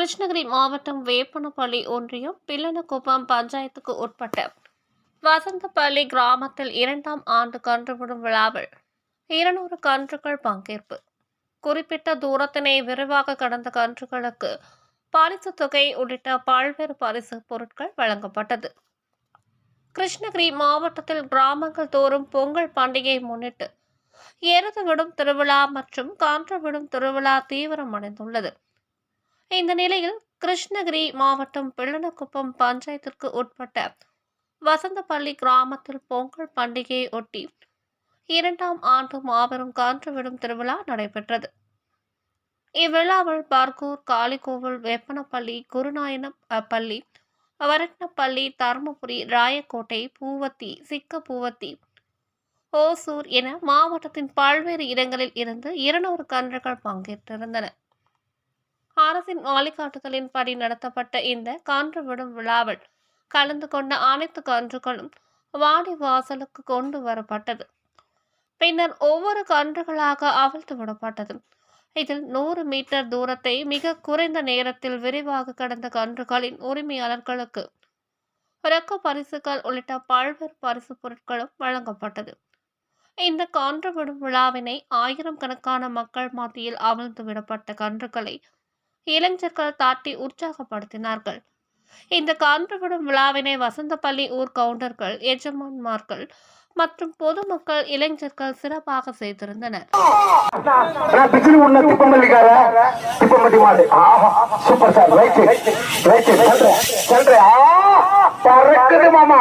கிருஷ்ணகிரி மாவட்டம் வேப்பனப்பள்ளி ஒன்றியம் பில்லனக்குப்பம் பஞ்சாயத்துக்கு உட்பட்ட வசந்தப்பள்ளி கிராமத்தில் இரண்டாம் ஆண்டு கன்றுவிடும் விழாவில் இருநூறு கன்றுகள் பங்கேற்பு. குறிப்பிட்ட தூரத்தினை விரைவாக கடந்த கன்றுகளுக்கு பரிசு தொகை உள்ளிட்ட பல்வேறு பரிசு பொருட்கள் வழங்கப்பட்டது. கிருஷ்ணகிரி மாவட்டத்தில் கிராமங்கள் தோறும் பொங்கல் பண்டிகையை முன்னிட்டு எருது விடும் திருவிழா மற்றும் கன்று விடும் திருவிழா தீவிரமடைந்துள்ளது. இந்த நிலையில் கிருஷ்ணகிரி மாவட்டம் பிள்ளனக்குப்பம் பஞ்சாயத்திற்கு உட்பட்ட வசந்தப்பள்ளி கிராமத்தில் பொங்கல் பண்டிகையை ஒட்டி இரண்டாம் ஆண்டு மாபெரும் காற்று விடும் திருவிழா நடைபெற்றது. இவ்விழாவில் பர்கூர் காளிகோவில் வேப்பனப்பள்ளி குருநாயனம் பள்ளி வரட்னப்பள்ளி தருமபுரி ராயக்கோட்டை பூவத்தி சிக்கப்பூவத்தி ஓசூர் என மாவட்டத்தின் பல்வேறு இடங்களில் இருந்து இருநூறு கன்றுகள் பங்கேற்றிருந்தன. அரசின் வழிகாட்டுதலின்படி நடத்தப்பட்ட இந்த கன்று விடும் விழாவில் கலந்து கொண்ட அனைத்து கன்றுகளும் வாடி வாசலுக்கு கொண்டு வரப்பட்டது. பின்னர் ஒவ்வொரு கன்றுகளாக அவிழ்த்து விடப்பட்டது. இதில் நூறு மீட்டர் தூரத்தை மிக குறைந்த நேரத்தில் விரிவாக கடந்த கன்றுகளின் உரிமையாளர்களுக்கு ரொக்க பரிசுகள் உள்ளிட்ட பல்வேறு பரிசு பொருட்களும் வழங்கப்பட்டது. இந்த கன்று விடும் விழாவினை ஆயிரம் கணக்கான மக்கள் மத்தியில் அவிழ்த்து விடப்பட்ட கன்றுகளை இளைஞர்கள் தாட்டி உற்சாகப்படுத்தினார்கள். இந்த கன்று விடும் விழாவினை வசந்தப்பள்ளி ஊர் கவுண்டர்கள் எஜமான்மார்கள் மற்றும் பொதுமக்கள் இளைஞர்கள் சிறப்பாக செய்திருந்தனர். மாமா.